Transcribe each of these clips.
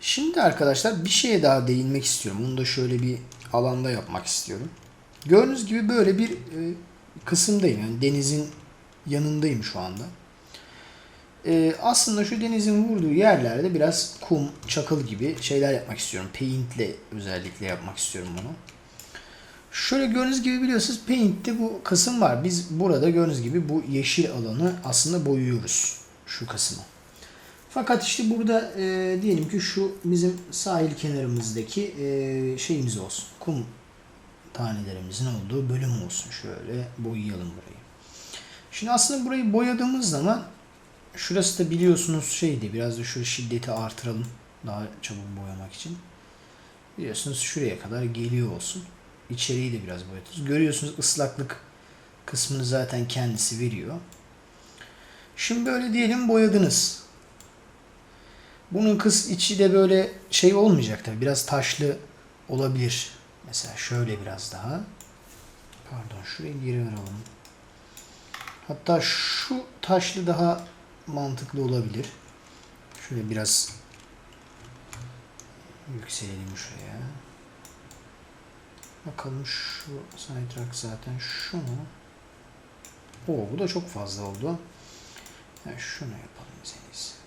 Şimdi arkadaşlar bir şeye daha değinmek istiyorum. Bunu da şöyle bir alanda yapmak istiyorum. Gördüğünüz gibi böyle bir e, kısımdayım. Yani denizin yanındayım şu anda. E, aslında şu denizin vurduğu yerlerde biraz kum, çakıl gibi şeyler yapmak istiyorum. Paint'le özellikle yapmak istiyorum bunu. Şöyle gördüğünüz gibi biliyorsunuz Paint'te bu kısım var. Biz burada gördüğünüz gibi bu yeşil alanı aslında boyuyoruz. Şu kısmı. Fakat işte burada e, diyelim ki şu bizim sahil kenarımızdaki e, şeyimiz olsun. Kum tanelerimizin olduğu bölüm olsun. Şöyle boyayalım burayı. Şimdi aslında burayı boyadığımız zaman şurası da biliyorsunuz şeydi biraz da şu şiddeti artıralım. Daha çabuk boyamak için. Biliyorsunuz şuraya kadar geliyor olsun. İçeriği de biraz boyatıyoruz. Görüyorsunuz ıslaklık kısmını zaten kendisi veriyor. Şimdi böyle diyelim boyadınız. Bunun kız içi de böyle şey olmayacak tabi. Biraz taşlı olabilir. Mesela şöyle biraz daha. Pardon şurayı geri verelim. Hatta şu taşlı daha mantıklı olabilir. Şöyle biraz yükselelim şuraya. Bakalım şu sidetrack zaten şu mu? Oo bu da çok fazla oldu. Yani şunu yapalım biz en iyisi.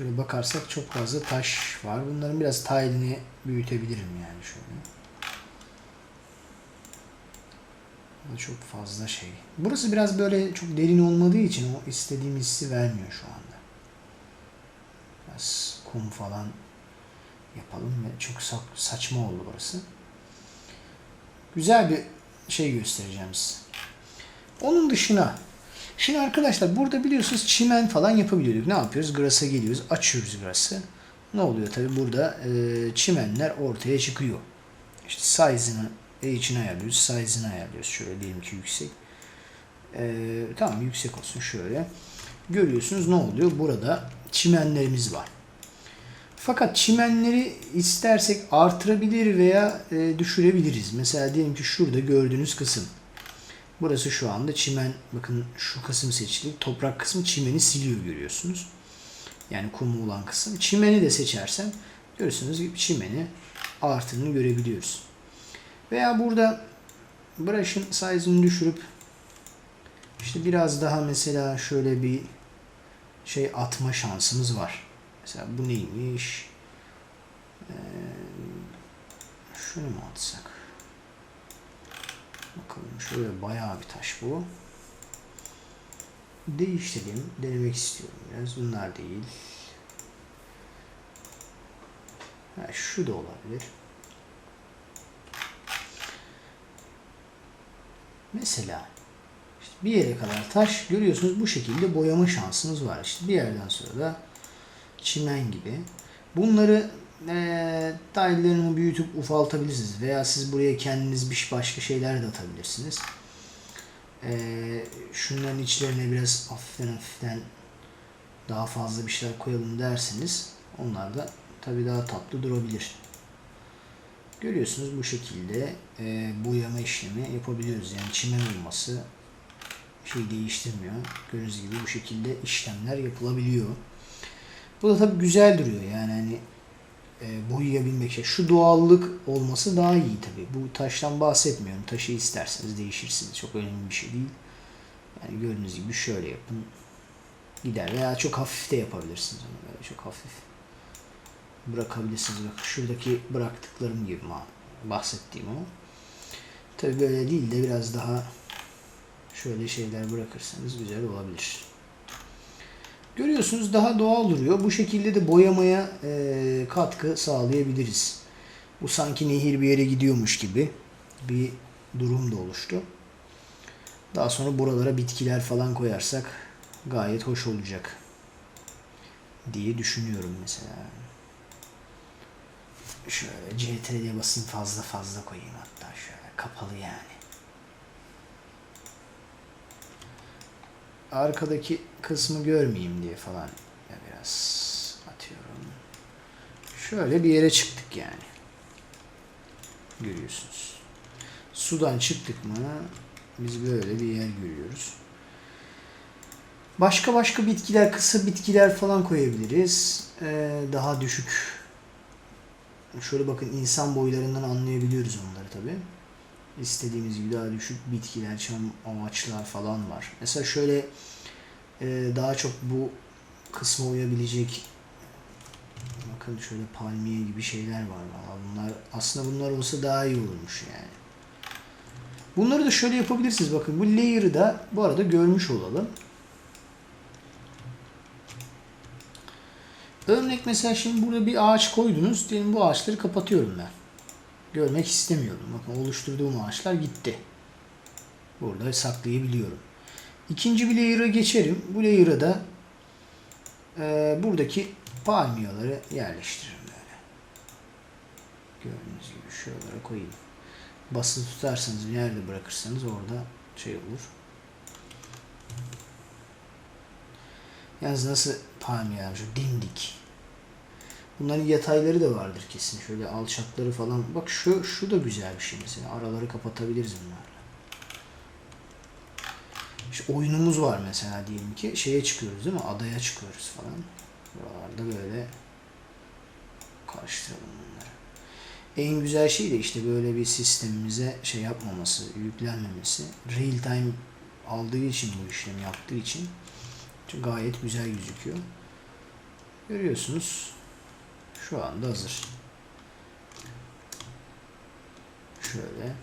Şöyle bakarsak çok fazla taş var. Bunların biraz tile'ini büyütebilirim yani şöyle. Bu çok fazla şey. Burası biraz böyle çok derin olmadığı için o istediğim hissi vermiyor şu anda. Biraz kum falan yapalım ve çok sa- saçma oldu burası. Güzel bir şey göstereceğim size. Onun dışına Şimdi arkadaşlar burada biliyorsunuz çimen falan yapabiliyorduk. Ne yapıyoruz? Gras'a geliyoruz. Açıyoruz Gras'ı. Ne oluyor tabi burada e, çimenler ortaya çıkıyor. İşte size'ını H'ini ayarlıyoruz. Size'ını ayarlıyoruz. Şöyle diyelim ki yüksek. E, tamam yüksek olsun şöyle. Görüyorsunuz ne oluyor? Burada çimenlerimiz var. Fakat çimenleri istersek artırabilir veya e, düşürebiliriz. Mesela diyelim ki şurada gördüğünüz kısım. Burası şu anda çimen. Bakın şu kısım seçili. Toprak kısmı çimeni siliyor görüyorsunuz. Yani kumu olan kısım. Çimeni de seçersem görüyorsunuz gibi çimeni arttığını görebiliyoruz. Veya burada brush'ın size'ını düşürüp işte biraz daha mesela şöyle bir şey atma şansımız var. Mesela bu neymiş? Ee, şunu mu atsak? Bakalım şöyle bayağı bir taş bu. Değiştireyim. Denemek istiyorum biraz. Bunlar değil. Ha, şu da olabilir. Mesela işte bir yere kadar taş görüyorsunuz bu şekilde boyama şansınız var. İşte bir yerden sonra da çimen gibi. Bunları e, dahillerini büyütüp ufaltabilirsiniz. Veya siz buraya kendiniz bir başka şeyler de atabilirsiniz. E, şunların içlerine biraz hafiften hafiften daha fazla bir şeyler koyalım derseniz onlar da tabii daha tatlı durabilir. Görüyorsunuz bu şekilde e, boyama işlemi yapabiliyoruz. Yani çimen olması şey değiştirmiyor. Gördüğünüz gibi bu şekilde işlemler yapılabiliyor. Bu da tabii güzel duruyor yani hani e, boyayabilmek şey. Şu doğallık olması daha iyi tabii. Bu taştan bahsetmiyorum. Taşı isterseniz değişirsiniz. Çok önemli bir şey değil. Yani gördüğünüz gibi şöyle yapın. Gider veya çok hafif de yapabilirsiniz onu böyle çok hafif. Bırakabilirsiniz. Şuradaki bıraktıklarım gibi bahsettiğim o. Tabii böyle değil de biraz daha şöyle şeyler bırakırsanız güzel olabilir. Görüyorsunuz daha doğal duruyor. Bu şekilde de boyamaya e, katkı sağlayabiliriz. Bu sanki nehir bir yere gidiyormuş gibi bir durum da oluştu. Daha sonra buralara bitkiler falan koyarsak gayet hoş olacak diye düşünüyorum mesela. Şöyle CTRL'ye basayım fazla fazla koyayım hatta şöyle kapalı yani. Arkadaki kısmı görmeyeyim diye falan ya biraz atıyorum. Şöyle bir yere çıktık yani. Görüyorsunuz. Sudan çıktık mı biz böyle bir yer görüyoruz. Başka başka bitkiler, kısa bitkiler falan koyabiliriz. Ee, daha düşük. Şöyle bakın insan boylarından anlayabiliyoruz onları tabi. İstediğimiz gibi daha düşük bitkiler, çam amaçlar falan var. Mesela şöyle e, daha çok bu kısma uyabilecek bakın şöyle palmiye gibi şeyler var. Valla Bunlar aslında bunlar olsa daha iyi olurmuş yani. Bunları da şöyle yapabilirsiniz. Bakın bu layer'ı da bu arada görmüş olalım. Örnek mesela şimdi burada bir ağaç koydunuz. Diyelim bu ağaçları kapatıyorum ben. Görmek istemiyorum. Bakın oluşturduğum ağaçlar gitti. Burada saklayabiliyorum. İkinci bir layer'a geçerim. Bu layer'a da e, buradaki palmiyaları yerleştiririm böyle. Gördüğünüz gibi şuralara koyayım. Basılı tutarsanız nerede bırakırsanız orada şey olur. Yalnız nasıl palmiyeler şu dimdik. Bunların yatayları da vardır kesin. Şöyle alçakları falan. Bak şu şu da güzel bir şey mesela. Araları kapatabiliriz bunlarla. İşte oyunumuz var mesela diyelim ki şeye çıkıyoruz değil mi? Adaya çıkıyoruz falan. Buralarda böyle karıştıralım bunları. En güzel şey de işte böyle bir sistemimize şey yapmaması, yüklenmemesi. Real time aldığı için bu işlemi yaptığı için gayet güzel gözüküyor. Görüyorsunuz. Şu anda hazır. Şöyle.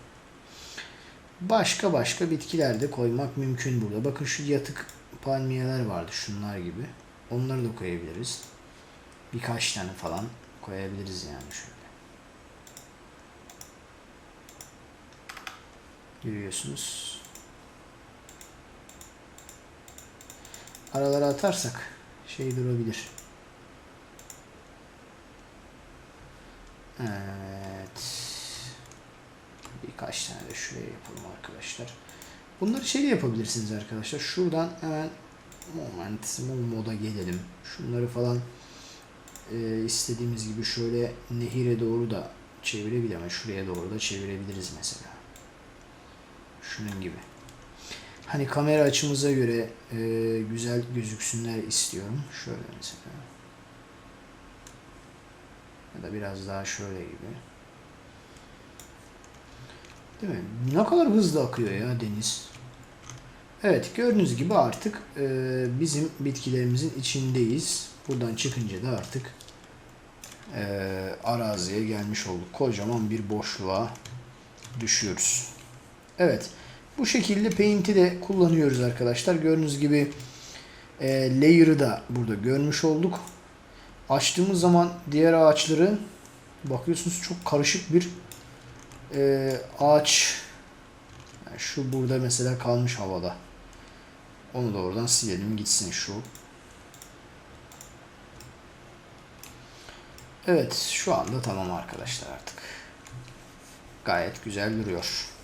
Başka başka bitkiler de koymak mümkün burada. Bakın şu yatık palmiyeler vardı şunlar gibi. Onları da koyabiliriz. Birkaç tane falan koyabiliriz yani şöyle. Görüyorsunuz. Aralara atarsak şey durabilir. Evet. Birkaç tane de şuraya yapalım arkadaşlar. Bunları şey yapabilirsiniz arkadaşlar. Şuradan hemen moment moda gelelim. Şunları falan e, istediğimiz gibi şöyle nehire doğru da çevirebilir ama şuraya doğru da çevirebiliriz mesela. Şunun gibi. Hani kamera açımıza göre e, güzel gözüksünler istiyorum. Şöyle mesela. Ya da biraz daha şöyle gibi. Değil mi? Ne kadar hızlı akıyor ya deniz. Evet gördüğünüz gibi artık e, bizim bitkilerimizin içindeyiz. Buradan çıkınca da artık e, araziye gelmiş olduk. Kocaman bir boşluğa düşüyoruz. Evet. Bu şekilde Paint'i de kullanıyoruz arkadaşlar. Gördüğünüz gibi e, layer'ı da burada görmüş olduk. Açtığımız zaman diğer ağaçları bakıyorsunuz çok karışık bir e, ağaç yani şu burada mesela kalmış havada. Onu da oradan silelim gitsin şu. Evet şu anda tamam arkadaşlar artık. Gayet güzel duruyor.